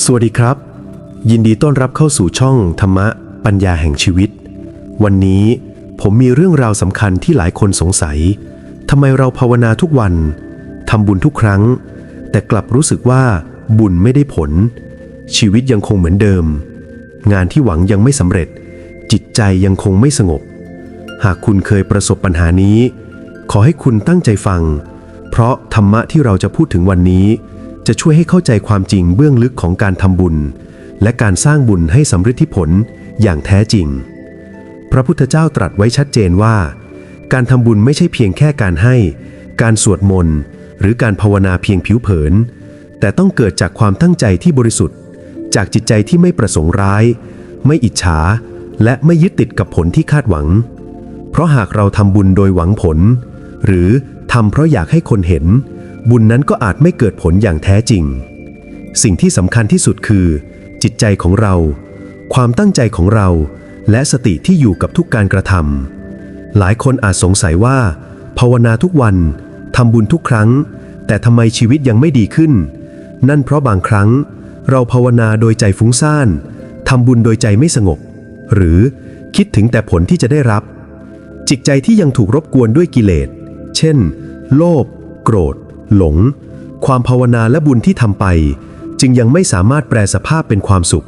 สวัสดีครับ ยินดีต้อนรับเข้าสู่ช่องธรรมะปัญญาแห่งชีวิต วันนี้ผมมีเรื่องราวสำคัญที่หลายคนสงสัยทำไมเราภาวนาทุกวันทำบุญทุกครั้ง แต่กลับรู้สึกว่าบุญไม่ได้ผล ชีวิตยังคงเหมือนเดิม งานที่หวังยังไม่สำเร็จ จิตใจยังคงไม่สงบ หากคุณเคยประสบปัญหานี้ ขอให้คุณตั้งใจฟัง เพราะธรรมะที่เราจะพูดถึงวันนี้ จะช่วยให้เข้าใจความจริงเบื้องลึกของการทำบุญ และการสร้างบุญให้สำเร็จผลอย่างแท้จริง พระพุทธเจ้าตรัสไว้ชัดเจนว่า การทำบุญไม่ใช่เพียงแค่การให้ การสวดมนต์ หรือการภาวนาเพียงผิวเผิน แต่ต้องเกิดจากความตั้งใจที่บริสุทธิ์ จากจิตใจที่ไม่ประสงค์ร้าย ไม่อิจฉา และไม่ยึดติดกับผลที่คาดหวัง เพราะหากเราทำบุญโดยหวังผล หรือทำเพราะอยากให้คนเห็น บุญนั้นก็อาจไม่เกิดผลอย่างแท้จริง สิ่งที่สำคัญที่สุดคือ จิตใจของเรา ความตั้งใจของเรา และสติที่อยู่กับทุกการกระทำหลายคนอาจสงสัยว่า ภาวนาทุกวันทำบุญทุกครั้ง แต่ทำไมชีวิตยังไม่ดีขึ้น นั่นเพราะบางครั้ง เราภาวนาโดยใจฟุ้งซ่านทำบุญโดยใจไม่สงบ หรือคิดถึงแต่ผลที่จะได้รับ จิตใจที่ยังถูกรบกวนด้วยกิเลส เช่น โลภ โกรธ หลง ความภาวนาและบุญที่ทำไป จึงยังไม่สามารถแปลสภาพเป็นความสุข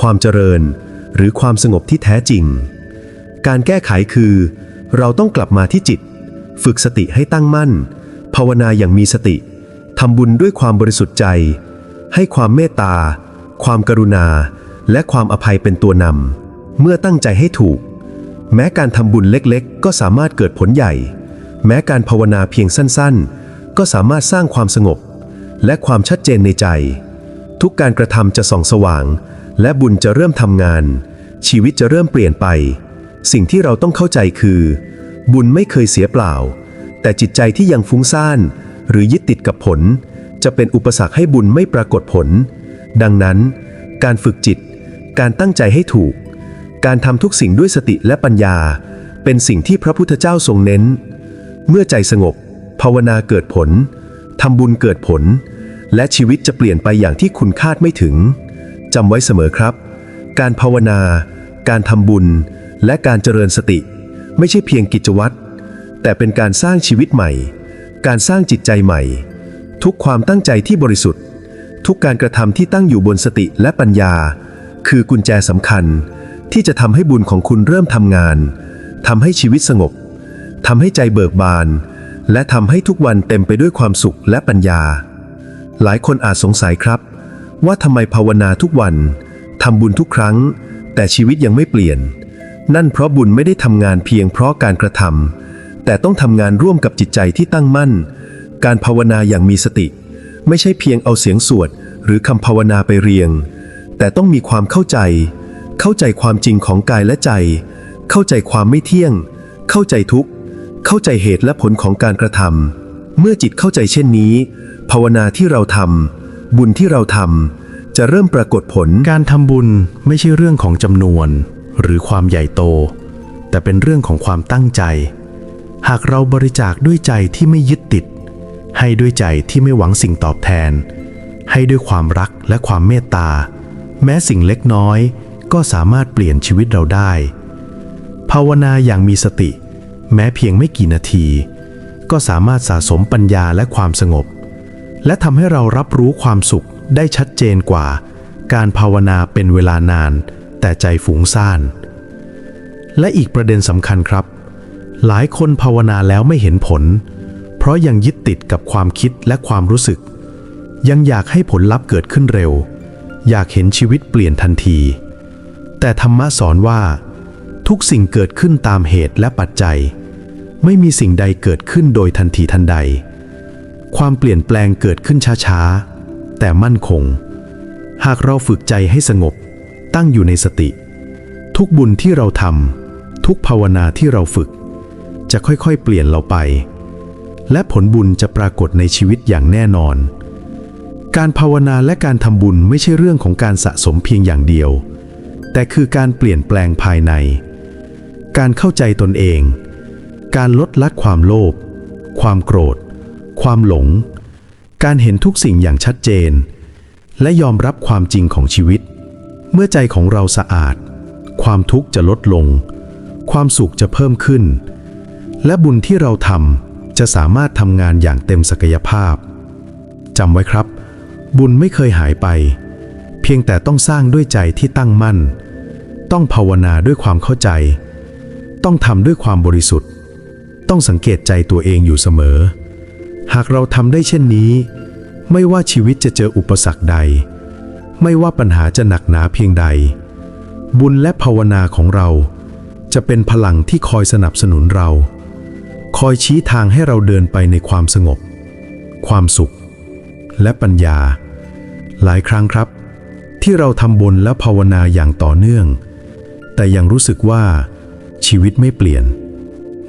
ความเจริญ หรือความสงบที่แท้จริง การแก้ไขคือ เราต้องกลับมาที่จิต ฝึกสติให้ตั้งมั่น ภาวนาอย่างมีสติทำบุญด้วยความบริสุทธิ์ใจ ให้ความเมตตา ความกรุณา และความอภัยเป็นตัวนำเมื่อตั้งใจให้ถูก แม้การทำบุญเล็กๆ ก็สามารถเกิดผลใหญ่ แม้การภาวนาเพียงสั้นๆ ก็สามารถสร้างความสงบ และความชัดเจนในใจ ทุกการกระทำจะส่องสว่าง และบุญจะเริ่มทำงาน ชีวิตจะเริ่มเปลี่ยนไป สิ่งที่เราต้องเข้าใจคือ บุญไม่เคยเสียเปล่า แต่จิตใจที่ยังฟุ้งซ่าน หรือยึดติดกับผล จะเป็นอุปสรรคให้บุญไม่ปรากฏผล ดังนั้น การฝึกจิต การตั้งใจให้ถูก การทำทุกสิ่งด้วยสติและปัญญา เป็นสิ่งที่พระพุทธเจ้าทรงเน้น เมื่อใจสงบ ภาวนาเกิดผล ทำบุญเกิดผล และชีวิตจะเปลี่ยนไปอย่างที่คุณคาดไม่ถึง จำไว้เสมอครับ การภาวนา การทำบุญ และการเจริญสติ ไม่ใช่เพียงกิจวัตร แต่เป็นการสร้างชีวิตใหม่ การสร้างจิตใจใหม่ ทุกความตั้งใจที่บริสุทธิ์ ทุกการกระทำที่ตั้งอยู่บนสติและปัญญา คือกุญแจสำคัญ ที่จะทำให้บุญของคุณเริ่มทำงานทำให้ชีวิตสงบทำให้ใจเบิกบาน และทำให้ทุกวันเต็มไปด้วยความสุขและปัญญา หลายคนอาจสงสัยครับ ว่าทำไมภาวนาทุกวันทำบุญทุกครั้ง แต่ชีวิตยังไม่เปลี่ยน นั่นเพราะบุญไม่ได้ทำงานเพียงเพราะการกระทำแต่ต้องทำงานร่วมกับจิตใจที่ตั้งมั่น การภาวนาอย่างมีสติ ไม่ใช่เพียงเอาเสียงสวด หรือคำภาวนาไปเรียง แต่ต้องมีความเข้าใจ เข้าใจความจริงของกายและใจ เข้าใจความไม่เที่ยง เข้าใจทุกข์ เข้าใจเหตุและผลของการกระทำเมื่อจิตเข้าใจเช่นนี้ ภาวนาที่เราทำบุญที่เราทำจะเริ่มปรากฏผล การทำบุญไม่ใช่เรื่องของจำนวน หรือความใหญ่โต แต่เป็นเรื่องของความตั้งใจ หากเราบริจาคด้วยใจที่ไม่ยึดติด ให้ด้วยใจที่ไม่หวังสิ่งตอบแทน ให้ด้วยความรักและความเมตตา แม้สิ่งเล็กน้อยก็สามารถเปลี่ยนชีวิตเราได้ ภาวนาอย่างมีสติ แม้เพียงไม่กี่นาที ก็สามารถสะสมปัญญาและความสงบ และทำให้เรารับรู้ความสุขได้ชัดเจนกว่า การภาวนาเป็นเวลานาน แต่ใจฝูงซ่าน และอีกประเด็นสำคัญครับ หลายคนภาวนาแล้วไม่เห็นผล เพราะยังยึดติดกับความคิดและความรู้สึก ยังอยากให้ผลลัพธ์เกิดขึ้นเร็ว อยากเห็นชีวิตเปลี่ยนทันที แต่ธรรมะสอนว่า ทุกสิ่งเกิดขึ้นตามเหตุและปัจจัย ไม่มีสิ่งใดเกิดขึ้นโดยทันทีทันใด ความเปลี่ยนแปลงเกิดขึ้นช้าๆ แต่มั่นคง หากเราฝึกใจให้สงบ ตั้งอยู่ในสติ ทุกบุญที่เราทำทุกภาวนาที่เราฝึก จะค่อยๆ เปลี่ยนเราไป และผลบุญจะปรากฏในชีวิตอย่างแน่นอน การภาวนาและการทำบุญไม่ใช่เรื่องของการสะสมเพียงอย่างเดียว แต่คือการเปลี่ยนแปลงภายใน การเข้าใจตนเอง การลดละความโลภ ความโกรธ ความหลง การเห็นทุกสิ่งอย่างชัดเจน และยอมรับความจริงของชีวิต เมื่อใจของเราสะอาด ความทุกข์จะลดลง ความสุขจะเพิ่มขึ้น และบุญที่เราทำจะสามารถทำงานอย่างเต็มศักยภาพจำไว้ครับ บุญไม่เคยหายไป เพียงแต่ต้องสร้างด้วยใจที่ตั้งมั่น ต้องภาวนาด้วยความเข้าใจ ต้องทำด้วยความบริสุทธิ์ ต้องสังเกตใจตัวเองอยู่เสมอ หากเราทำได้เช่นนี้ ไม่ว่าชีวิตจะเจออุปสรรคใด ไม่ว่าปัญหาจะหนักหนาเพียงใด บุญและภาวนาของเรา จะเป็นพลังที่คอยสนับสนุนเรา คอยชี้ทางให้เราเดินไปในความสงบ ความสุข และปัญญา หลายครั้งครับ ที่เราทำบุญและภาวนาอย่างต่อเนื่อง แต่ยังรู้สึกว่าชีวิตไม่เปลี่ยน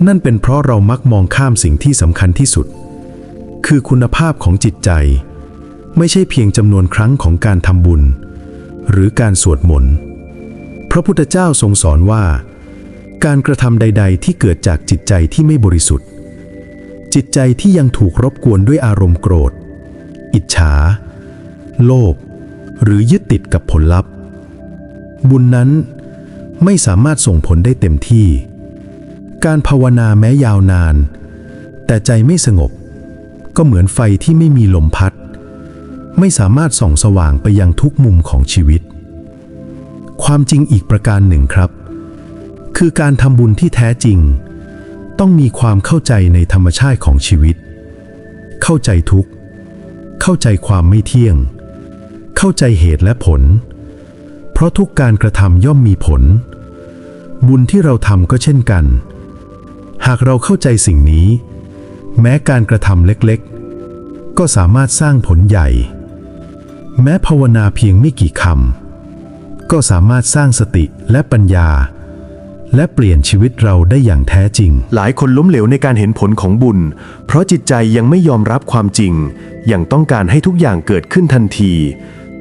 นั่นเป็นเพราะเรามักมองข้ามสิ่งที่สำคัญที่สุด คือคุณภาพของจิตใจ ไม่ใช่เพียงจำนวนครั้งของการทำบุญ หรือการสวดมนต์พระพุทธเจ้าทรงสอนว่า การกระทำใด ๆ ที่เกิดจากจิตใจที่ไม่บริสุทธิ์ จิตใจที่ยังถูกรบกวนด้วยอารมณ์โกรธ อิจฉา โลภหรือยึดติดกับผลลัพธ์ บุญนั้นไม่สามารถส่งผลได้เต็มที่ การภาวนาแม้ยาวนาน แต่ใจไม่สงบ ก็เหมือนไฟที่ไม่มีลมพัด ไม่สามารถส่องสว่างไปยังทุกมุมของชีวิต ความจริงอีกประการหนึ่งครับ คือการทำบุญที่แท้จริง ต้องมีความเข้าใจในธรรมชาติของชีวิต เข้าใจทุกข์ เข้าใจความไม่เที่ยง เข้าใจเหตุและผล เพราะทุกการกระทำย่อมมีผลบุญที่เราทำก็เช่นกันากเราเข้าใจสิ่งนี้ แม้การกระทำเล็กๆ ก็สามารถสร้างผลใหญ่ แม้ภาวนาเพียงไม่กี่คำก็สามารถสร้างสติและปัญญา และเปลี่ยนชีวิตเราได้อย่างแท้จริง หลายคนล้มเหลวในการเห็นผลของบุญ เพราะจิตใจยังไม่ยอมรับความจริง ยังต้องการให้ทุกอย่างเกิดขึ้นทันที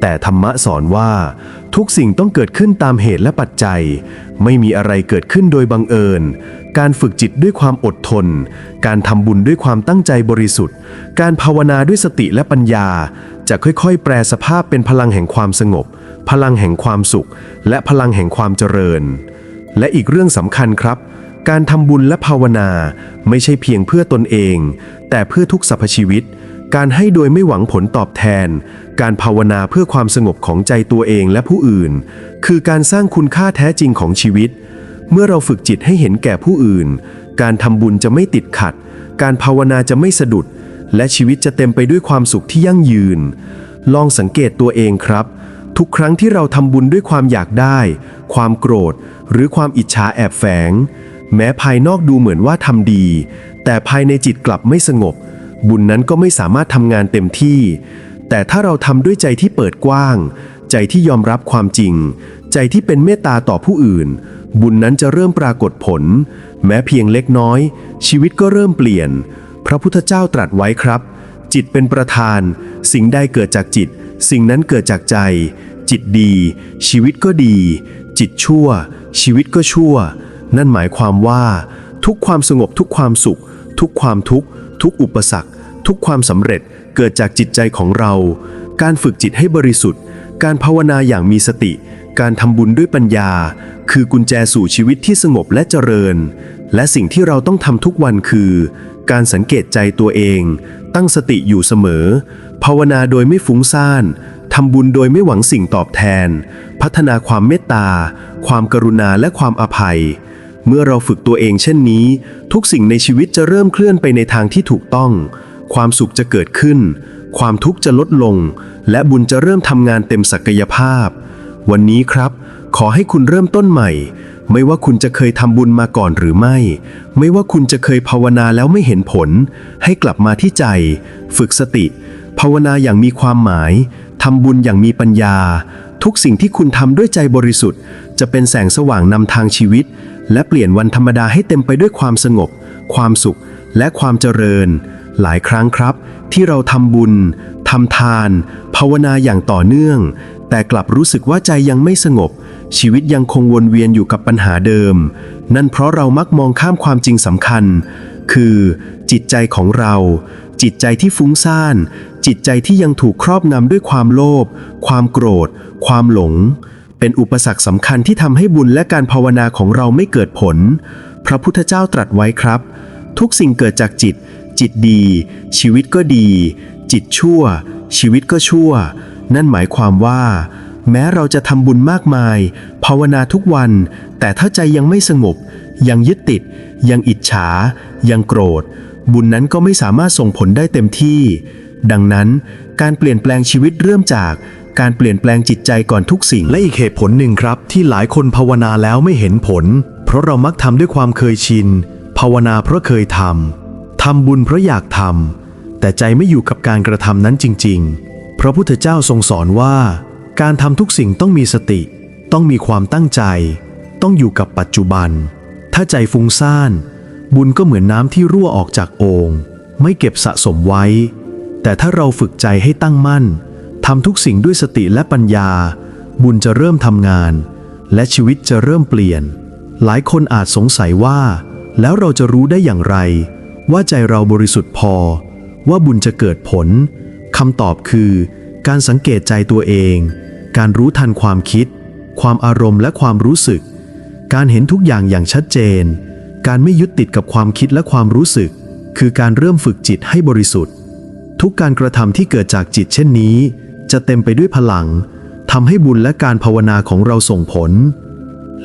แต่ธรรมะสอนว่า ทุกสิ่งต้องเกิดขึ้นตามเหตุและปัจจัย ไม่มีอะไรเกิดขึ้นโดยบังเอิญ การฝึกจิตด้วยความอดทน การทำบุญด้วยความตั้งใจบริสุทธิ์ การภาวนาด้วยสติและปัญญา จะค่อยๆ แปลสภาพเป็นพลังแห่งความสงบ พลังแห่งความสุข และพลังแห่งความเจริญ และอีกเรื่องสำคัญครับ การทำบุญและภาวนาไม่ใช่เพียงเพื่อตนเอง แต่เพื่อทุกสรรพชีวิต การให้โดยไม่หวังผลตอบแทน การภาวนาเพื่อความสงบของใจตัวเองและผู้อื่น คือการสร้างคุณค่าแท้จริงของชีวิต เมื่อเราฝึกจิตให้เห็นแก่ผู้อื่น การทำบุญจะไม่ติดขัด การภาวนาจะไม่สะดุด และชีวิตจะเต็มไปด้วยความสุขที่ยั่งยืน ลองสังเกตตัวเองครับ ทุกครั้งที่เราทำบุญด้วยความอยากได้ ความโกรธ หรือความอิจฉาแอบแฝง แม้ภายนอกดูเหมือนว่าทำดี แต่ภายในจิตกลับไม่สงบ บุญนั้นก็ไม่สามารถทำงานเต็มที่ แต่ถ้าเราทำด้วยใจที่เปิดกว้าง ใจที่ยอมรับความจริง ใจที่เป็นเมตตาต่อผู้อื่น บุญนั้นจะเริ่มปรากฏผล แม้เพียงเล็กน้อย ชีวิตก็เริ่มเปลี่ยน พระพุทธเจ้าตรัสไว้ครับ จิตเป็นประธาน สิ่งใดเกิดจากจิต สิ่งนั้นเกิดจากใจ จิตดี ชีวิตก็ดี จิตชั่ว ชีวิตก็ชั่ว นั่นหมายความว่า ทุกความสงบทุกความสุข ทุกความทุกข์ ทุกอุปสรรค ทุกความสำเร็จเกิดจากจิตใจของเรา การฝึกจิตให้บริสุทธิ์ การภาวนาอย่างมีสติ การทำบุญด้วยปัญญา คือกุญแจสู่ชีวิตที่สงบและเจริญ และสิ่งที่เราต้องทำทุกวันคือ การสังเกตใจตัวเอง ตั้งสติอยู่เสมอ ภาวนาโดยไม่ฟุ้งซ่านทำบุญโดยไม่หวังสิ่งตอบแทน พัฒนาความเมตตา ความกรุณาและความอภัย เมื่อเราฝึกตัวเองเช่นนี้ ทุกสิ่งในชีวิตจะเริ่มเคลื่อนไปในทางที่ถูกต้อง ความสุขจะเกิดขึ้น ความทุกข์จะลดลง และบุญจะเริ่มทำงานเต็มศักยภาพ วันนี้ครับ ขอให้คุณเริ่มต้นใหม่ ไม่ว่าคุณจะเคยทำบุญมาก่อนหรือไม่ ไม่ว่าคุณจะเคยภาวนาแล้วไม่เห็นผล ให้กลับมาที่ใจ ฝึกสติ ภาวนาอย่างมีความหมายทำบุญอย่างมีปัญญา ทุกสิ่งที่คุณทำด้วยใจบริสุทธิ์ จะเป็นแสงสว่างนำทางชีวิต และเปลี่ยนวันธรรมดาให้เต็มไปด้วยความสงบ ความสุข และความเจริญ หลายครั้งครับ ที่เราทำบุญทำทาน ภาวนาอย่างต่อเนื่อง แต่กลับรู้สึกว่าใจยังไม่สงบ ชีวิตยังคงวนเวียนอยู่กับปัญหาเดิม นั่นเพราะเรามักมองข้ามความจริงสำคัญ คือ จิตใจของเรา จิตใจที่ฟุ้งซ่าน จิตใจที่ยังถูกครอบงำด้วยความโลภความโกรธ ความหลง เป็นอุปสรรคสำคัญที่ทำให้บุญและการภาวนาของเราไม่เกิดผล พระพุทธเจ้าตรัสไว้ครับ ทุกสิ่งเกิดจากจิต จิตดี ชีวิตก็ดี จิตชั่ว ชีวิตก็ชั่ว นั่นหมายความว่า แม้เราจะทำบุญมากมาย ภาวนาทุกวัน แต่ถ้าใจยังไม่สงบ ยังยึดติด ยังอิจฉา ยังโกรธ บุญนั้นก็ไม่สามารถส่งผลได้เต็มที่ ดังนั้น การเปลี่ยนแปลงชีวิตเริ่มจาก การเปลี่ยนแปลงจิตใจก่อนทุกสิ่ง และอีกเหตุผลหนึ่งครับ ที่หลายคนภาวนาแล้วไม่เห็นผล เพราะเรามักทำด้วยความเคยชิน ภาวนาเพราะเคยทำทำบุญเพราะอยากทำแต่ใจไม่อยู่กับการกระทำนั้นจริง ๆ พระพุทธเจ้าทรงสอนว่า การทำทุกสิ่งต้องมีสติ ต้องมีความตั้งใจ ต้องอยู่กับปัจจุบัน ถ้าใจฟุ้งซ่าน บุญก็เหมือนน้ำที่รั่วออกจากโอ่งไม่เก็บสะสมไว้ แต่ถ้าเราฝึกใจให้ตั้งมั่น ทำทุกสิ่งด้วยสติและปัญญา บุญจะเริ่มทำงาน และชีวิตจะเริ่มเปลี่ยน หลายคนอาจสงสัยว่า แล้วเราจะรู้ได้อย่างไร ว่าใจเราบริสุทธิ์พอ ว่าบุญจะเกิดผลคำตอบคือ การสังเกตใจตัวเอง การรู้ทันความคิด ความอารมณ์และความรู้สึก การเห็นทุกอย่างอย่างชัดเจน การไม่ยึดติดกับความคิดและความรู้สึก คือการเริ่มฝึกจิตให้บริสุทธิ์ ทุกการกระทำที่เกิดจากจิตเช่นนี้ จะเต็มไปด้วยพลังทำให้บุญและการภาวนาของเราส่งผล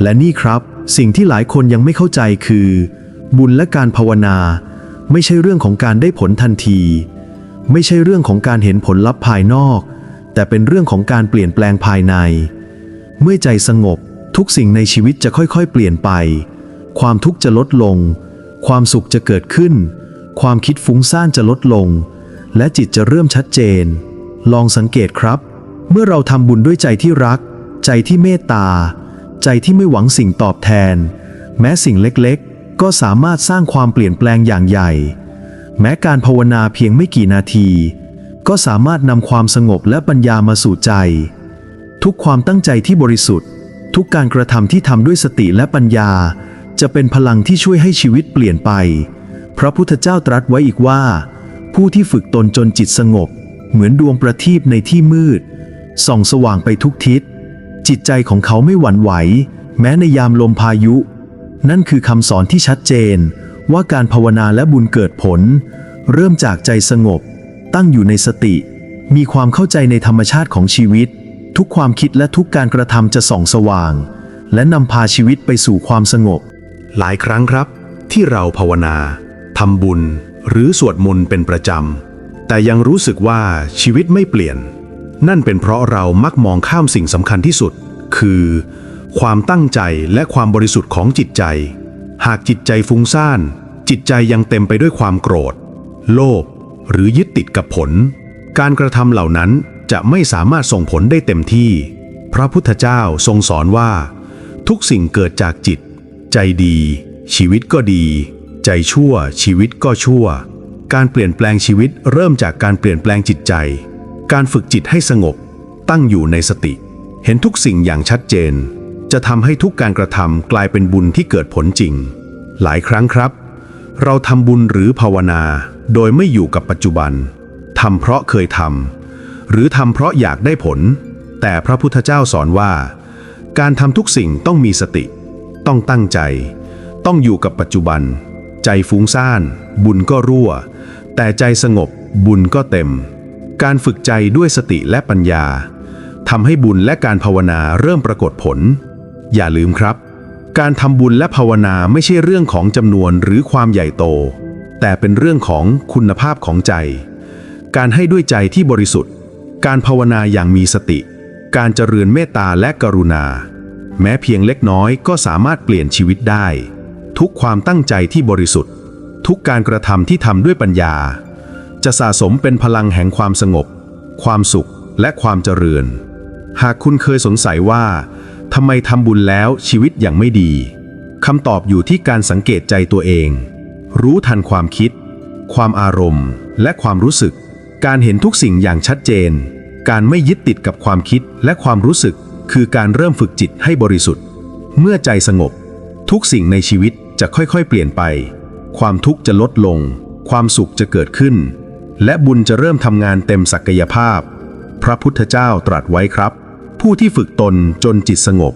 และนี่ครับ สิ่งที่หลายคนยังไม่เข้าใจคือ บุญและการภาวนา ไม่ใช่เรื่องของการได้ผลทันที ไม่ใช่เรื่องของการเห็นผลลัพธ์ภายนอก แต่เป็นเรื่องของการเปลี่ยนแปลงภายใน เมื่อใจสงบทุกสิ่งในชีวิตจะค่อยๆ เปลี่ยนไป ความทุกข์จะลดลง ความสุขจะเกิดขึ้น ความคิดฟุ้งซ่านจะลดลง และจิตจะเริ่มชัดเจน ลองสังเกตครับ เมื่อเราทำบุญด้วยใจที่รัก ใจที่เมตตา ใจที่ไม่หวังสิ่งตอบแทน แม้สิ่งเล็กๆ ก็สามารถสร้างความเปลี่ยนแปลงอย่างใหญ่ แม้การภาวนาเพียงไม่กี่นาที ก็สามารถนำความสงบและปัญญามาสู่ใจ ทุกความตั้งใจที่บริสุทธิ์ ทุกการกระทำที่ทำด้วยสติและปัญญา จะเป็นพลังที่ช่วยให้ชีวิตเปลี่ยนไป พระพุทธเจ้าตรัสไว้อีกว่า ผู้ที่ฝึกตนจนจิตสงบ เหมือนดวงประทีปในที่มืด ส่องสว่างไปทุกทิศ จิตใจของเขาไม่หวั่นไหว แม้ในยามลมพายุ นั่นคือคำสอนที่ชัดเจน ว่าการภาวนาและบุญเกิดผล เริ่มจากใจสงบ ตั้งอยู่ในสติ มีความเข้าใจในธรรมชาติของชีวิต ทุกความคิดและทุกการกระทำจะส่องสว่าง และนำพาชีวิตไปสู่ความสงบ หลายครั้งครับ ที่เราภาวนาทำบุญ หรือสวดมนต์เป็นประจำ แต่ยังรู้สึกว่าชีวิตไม่เปลี่ยน นั่นเป็นเพราะเรามักมองข้ามสิ่งสำคัญที่สุด คือ ความตั้งใจและความบริสุทธิ์ของจิตใจ หากจิตใจฟุ้งซ่าน จิตใจยังเต็มไปด้วยความโกรธ โลภหรือยึดติดกับผล การกระทำเหล่านั้นจะไม่สามารถส่งผลได้เต็มที่ พระพุทธเจ้าทรงสอนว่า ทุกสิ่งเกิดจากจิต ใจดี ชีวิตก็ดี ใจชั่ว ชีวิตก็ชั่ว การเปลี่ยนแปลงชีวิตเริ่มจากการเปลี่ยนแปลงจิตใจ การฝึกจิตให้สงบ ตั้งอยู่ในสติ เห็นทุกสิ่งอย่างชัดเจน จะทำให้ทุกการกระทำกลายเป็นบุญที่เกิดผลจริง หลายครั้งครับ เราทำบุญหรือภาวนา โดยไม่อยู่กับปัจจุบันทำเพราะเคยทำหรือทำเพราะอยากได้ผล แต่พระพุทธเจ้าสอนว่า การทำทุกสิ่งต้องมีสติ ต้องตั้งใจ ต้องอยู่กับปัจจุบัน ใจฟุ้งซ่าน บุญก็รั่ว แต่ใจสงบบุญก็เต็ม การฝึกใจด้วยสติและปัญญาทำให้บุญและการภาวนาเริ่มปรากฏผล อย่าลืมครับ การทำบุญและภาวนาไม่ใช่เรื่องของจำนวนหรือความใหญ่โต แต่เป็นเรื่องของคุณภาพของใจ การให้ด้วยใจที่บริสุทธิ์ การภาวนาอย่างมีสติ การเจริญเมตตาและกรุณา แม้เพียงเล็กน้อยก็สามารถเปลี่ยนชีวิตได้ ทุกความตั้งใจที่บริสุทธิ์ ทุกการกระทำที่ทำด้วยปัญญา จะสะสมเป็นพลังแห่งความสงบ ความสุขและความเจริญ หากคุณเคยสงสัยว่าทำไมทำบุญแล้วชีวิตยังไม่ดีคำตอบอยู่ที่การสังเกตใจตัวเอง รู้ทันความคิด ความอารมณ์ และความรู้สึก การเห็นทุกสิ่งอย่างชัดเจน การไม่ยึดติดกับความคิดและความรู้สึก คือการเริ่มฝึกจิตให้บริสุทธิ์ เมื่อใจสงบ ทุกสิ่งในชีวิตจะค่อยๆ เปลี่ยนไป ความทุกข์จะลดลง ความสุขจะเกิดขึ้น และบุญจะเริ่มทำงานเต็มศักยภาพ พระพุทธเจ้าตรัสไว้ครับ ผู้ที่ฝึกตนจนจิตสงบ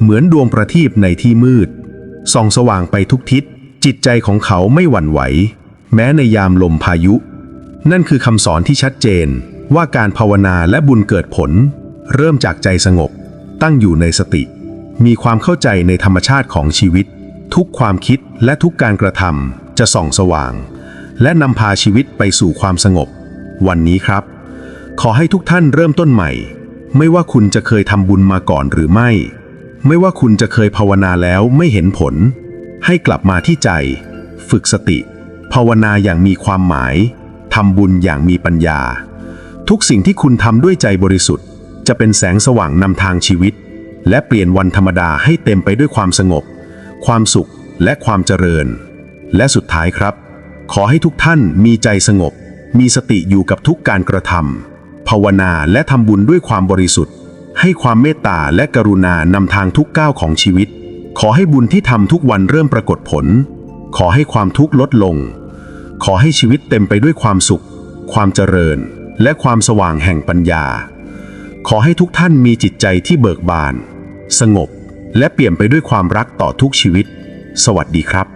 เหมือนดวงประทีปในที่มืด ส่องสว่างไปทุกทิศ จิตใจของเขาไม่หวั่นไหว แม้ในยามลมพายุ นั่นคือคำสอนที่ชัดเจนว่าการภาวนาและบุญเกิดผล เริ่มจากใจสงบ ตั้งอยู่ในสติ มีความเข้าใจในธรรมชาติของชีวิต ทุกความคิดและทุกการกระทำจะส่องสว่าง และนำพาชีวิตไปสู่ความสงบ วันนี้ครับ ขอให้ทุกท่านเริ่มต้นใหม่ ไม่ว่าคุณจะเคยทำบุญมาก่อนหรือไม่ ไม่ว่าคุณจะเคยภาวนาแล้วไม่เห็นผล ให้กลับมาที่ใจ ฝึกสติ ภาวนาอย่างมีความหมายทำบุญอย่างมีปัญญา ทุกสิ่งที่คุณทำด้วยใจบริสุทธิ์ จะเป็นแสงสว่างนำทางชีวิต และเปลี่ยนวันธรรมดาให้เต็มไปด้วยความสงบ ความสุขและความเจริญ และสุดท้ายครับ ขอให้ทุกท่านมีใจสงบ มีสติอยู่กับทุกการกระทำภาวนาและทำบุญด้วยความบริสุทธิ์ ให้ความเมตตาและกรุณานำทางทุกก้าวของชีวิต ขอให้บุญที่ทำทุกวันเริ่มปรากฏผล ขอให้ความทุกข์ลดลง ขอให้ชีวิตเต็มไปด้วยความสุข ความเจริญ และความสว่างแห่งปัญญา ขอให้ทุกท่านมีจิตใจที่เบิกบาน สงบ และเปลี่ยนไปด้วยความรักต่อทุกชีวิต สวัสดีครับ